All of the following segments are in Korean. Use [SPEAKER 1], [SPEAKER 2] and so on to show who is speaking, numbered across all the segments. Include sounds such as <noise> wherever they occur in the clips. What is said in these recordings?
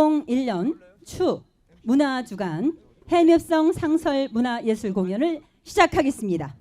[SPEAKER 1] 2021년 추 문화주간 해묘성 상설 문화예술 공연을 시작하겠습니다.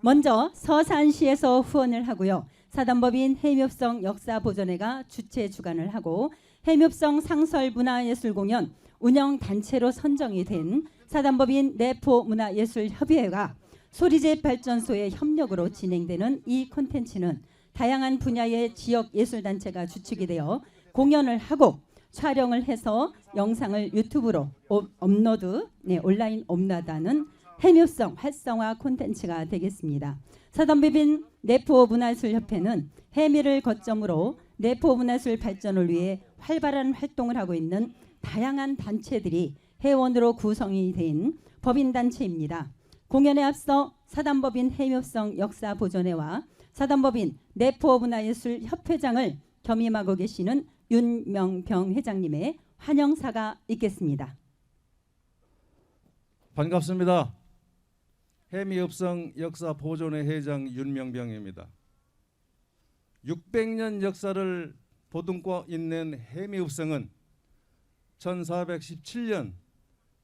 [SPEAKER 1] 먼저 서산시에서 후원을 하고요. 사단법인 해묘성 역사보존회가 주최 주관을 하고 해묘성 상설 문화예술 공연 운영 단체로 선정이 된 사단법인 내포 문화예술협의회가 소리제 발전소의 협력으로 진행되는 이 콘텐츠는 다양한 분야의 지역 예술 단체가 주축이 되어 공연을 하고 촬영을 해서 영상을 유튜브로 업- 업로드, 네, 온라인 업로드하는 해묘성 활성화 콘텐츠가 되겠습니다. 사단법인 내포 문화예술 협회는 해미를 거점으로 내포 문화예술 발전을 위해 활발한 활동을 하고 있는 다양한 단체들이 회원으로 구성이 된 법인 단체입니다. 공연에 앞서 사단법인 해묘성 역사보존회와 사단법인 내포 문화예술 협회장을 겸임하고 계시는 윤명병 회장님의 환영사가 있겠습니다.
[SPEAKER 2] 반갑습니다. 해미업성 역사 보존회 회장 윤명병입니다. 600년 역사를 보듬고 있는 해미읍성은 1417년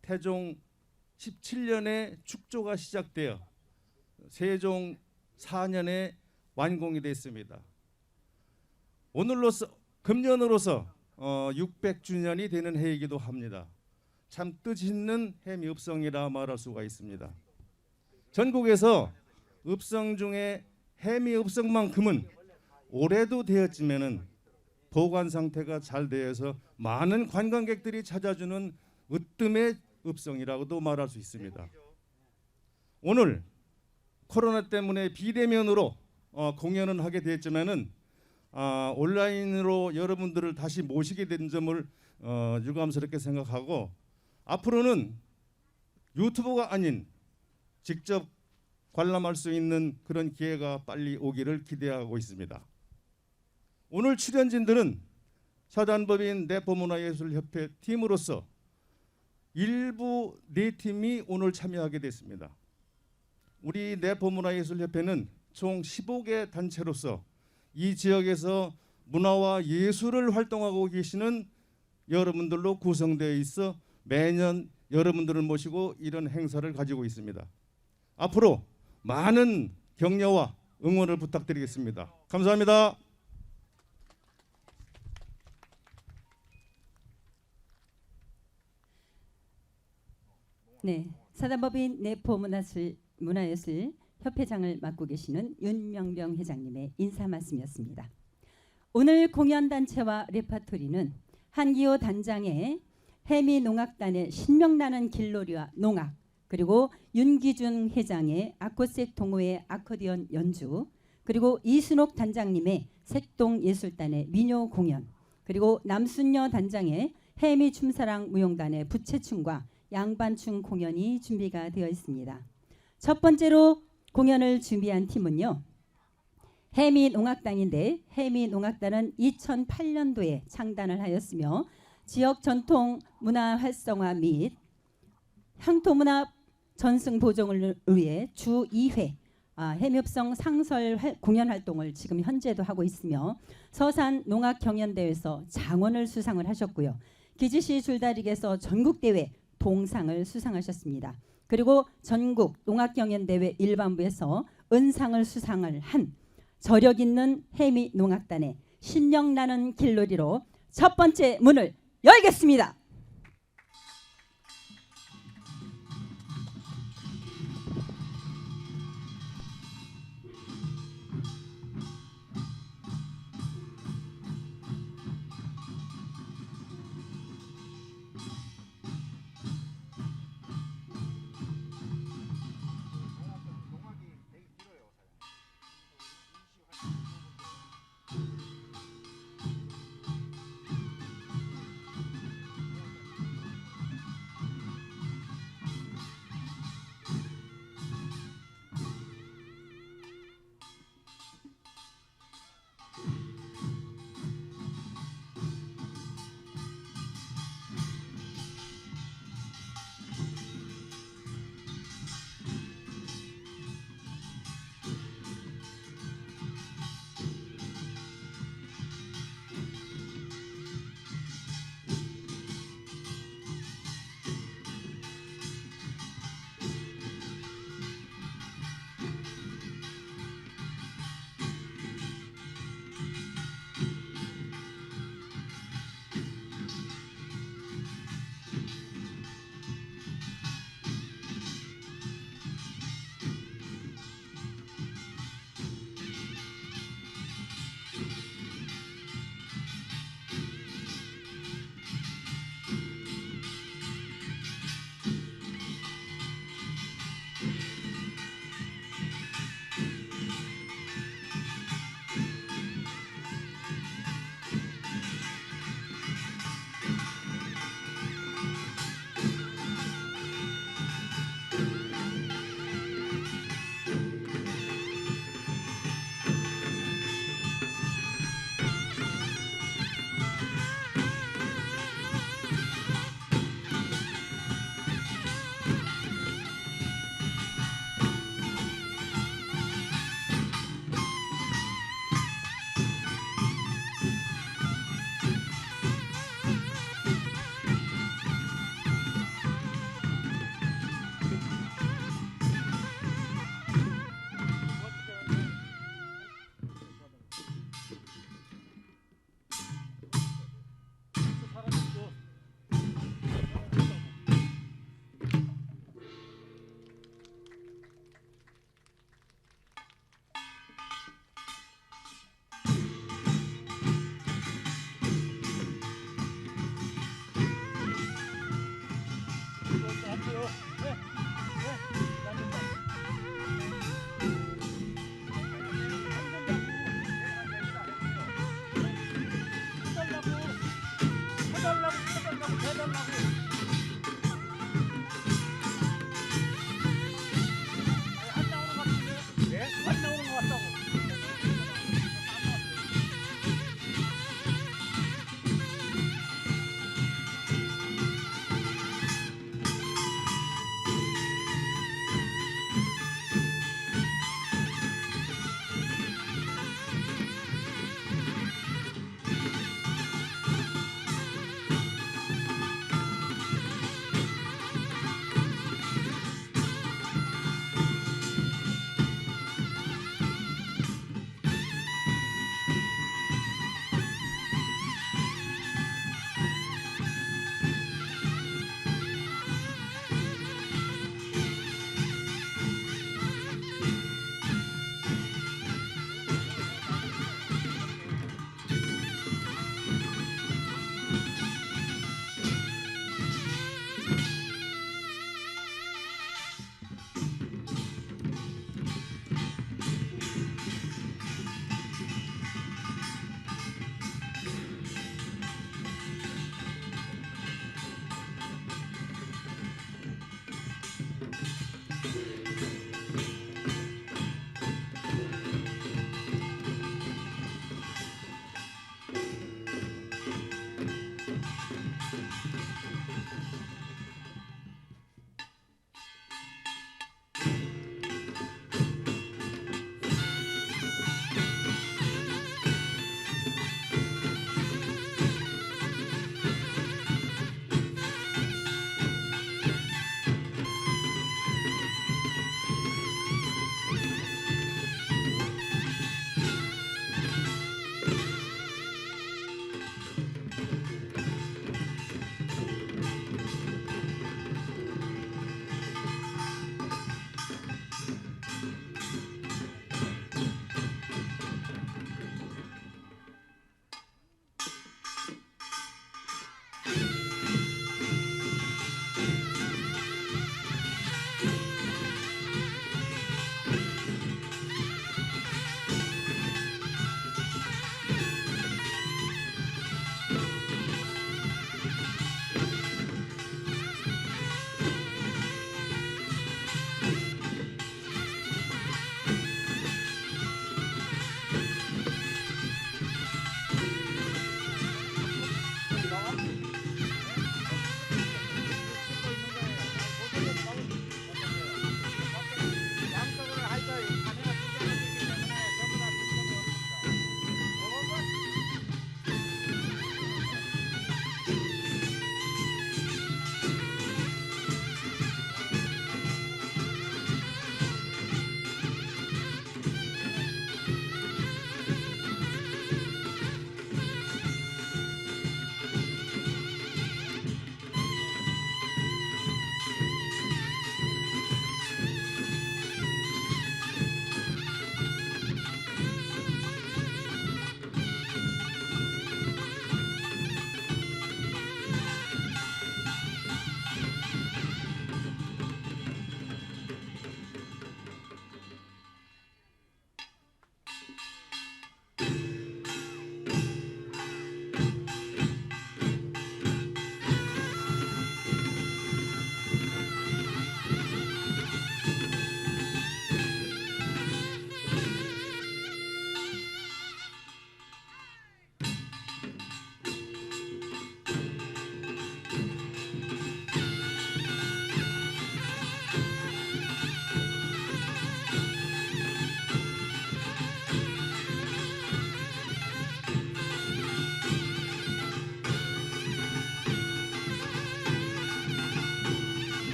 [SPEAKER 2] 태종 17년에 축조가 시작되어 세종 4년에 완공이 됐습니다. 오늘로서 금년으로서 어, 600주년이 되는 해이기도 합니다. 참 뜻있는 해미읍성이라 말할 수가 있습니다. 전국에서 읍성 중에 해미읍성만큼은 올해도 되었지만은 보관 상태가 잘 되어서 많은 관광객들이 찾아주는 으뜸의 읍성이라고도 말할 수 있습니다. 오늘 코로나 때문에 비대면으로 어, 공연은 하게 됐지만은 아, 온라인으로 여러분들을 다시 모시게 된 점을 어, 유감스럽게 생각하고 앞으로는 유튜브가 아닌 직접 관람할 수 있는 그런 기회가 빨리 오기를 기대하고 있습니다. 오늘 출연진들은 사단법인 내포문화예술협회 팀으로서 일부 네 팀이 오늘 참여하게 됐습니다. 우리 내포문화예술협회는 총 15개 단체로서 이 지역에서 문화와 예술을 활동하고 계시는 여러분들로 구성되어 있어 매년 여러분들을 모시고 이런 행사를 가지고 있습니다. 앞으로 많은 격려와 응원을 부탁드리겠습니다. 감사합니다.
[SPEAKER 1] 네, 사단법인 내포 문화예술 협회장을 맡고 계시는 윤명병 회장님의 인사 말씀이었습니다. 오늘 공연 단체와 레파토리는 한기호 단장의 해미 농악단의 신명나는 길놀이와 농악 그리고 윤기준 회장의 아코색 동호회 아코디언 연주 그리고 이순옥 단장님의 색동 예술단의 민요 공연 그리고 남순녀 단장의 해미 춤사랑 무용단의 부채춤과 양반춤 공연이 준비가 되어 있습니다. 첫 번째로 공연을 준비한 팀은요. 해미 농악단인데 해미 농악단은 2008년도에 창단을 하였으며 지역 전통 문화 활성화 및 향토 문화 전승 보존을 위해 주 2회 아, 해묘성 상설 활- 공연 활동을 지금 현재도 하고 있으며 서산 농악 경연대회에서 장원을 수상을 하셨고요. 기지시 줄다리기에서 전국 대회 동상을 수상하셨습니다. 그리고 전국 농악 경연 대회 일반부에서 은상을 수상을 한 저력 있는 해미 농악단의 신명 나는 길놀이로 첫 번째 문을 열겠습니다.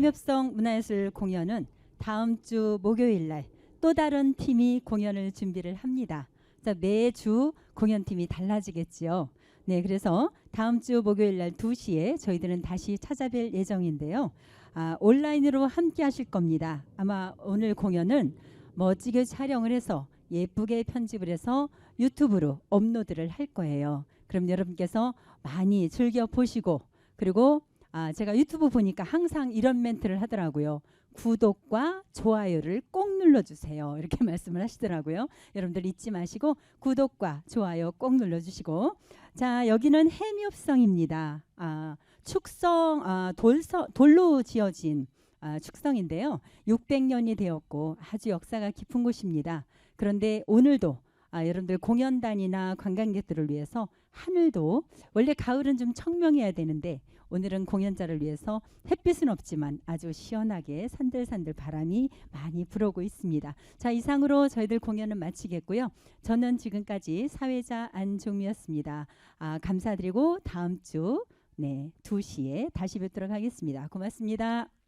[SPEAKER 1] 해묘성 문화예술 공연은 다음 주 목요일 날 또 다른 팀이 공연을 준비를 합니다. 자, 매주 공연팀이 달라지겠지요. 네, 그래서 다음 주 목요일 날 2시에 저희들은 다시 찾아뵐 예정인데요. 아, 온라인으로 함께 하실 겁니다. 아마 오늘 공연은 멋지게 촬영을 해서 예쁘게 편집을 해서 유튜브로 업로드를 할 거예요. 그럼 여러분께서 많이 즐겨 보시고 그리고 아, 제가 유튜브 보니까 항상 이런 멘트를 하더라고요. 구독과 좋아요를 꼭 눌러주세요. 이렇게 <laughs> 말씀을 하시더라고요. 여러분들 잊지 마시고 구독과 좋아요 꼭 눌러주시고 자 여기는 해미읍성입니다. 아, 축성 아, 돌서, 돌로 지어진 아, 축성인데요. 600년이 되었고 아주 역사가 깊은 곳입니다. 그런데 오늘도 아, 여러분들 공연단이나 관광객들을 위해서 하늘도 원래 가을은 좀 청명해야 되는데 오늘은 공연자를 위해서 햇빛은 없지만 아주 시원하게 산들산들 바람이 많이 불어오고 있습니다. 자 이상으로 저희들 공연은 마치겠고요. 저는 지금까지 사회자 안종미였습니다. 아, 감사드리고 다음 주 네, 2시에 다시 뵙도록 하겠습니다. 고맙습니다.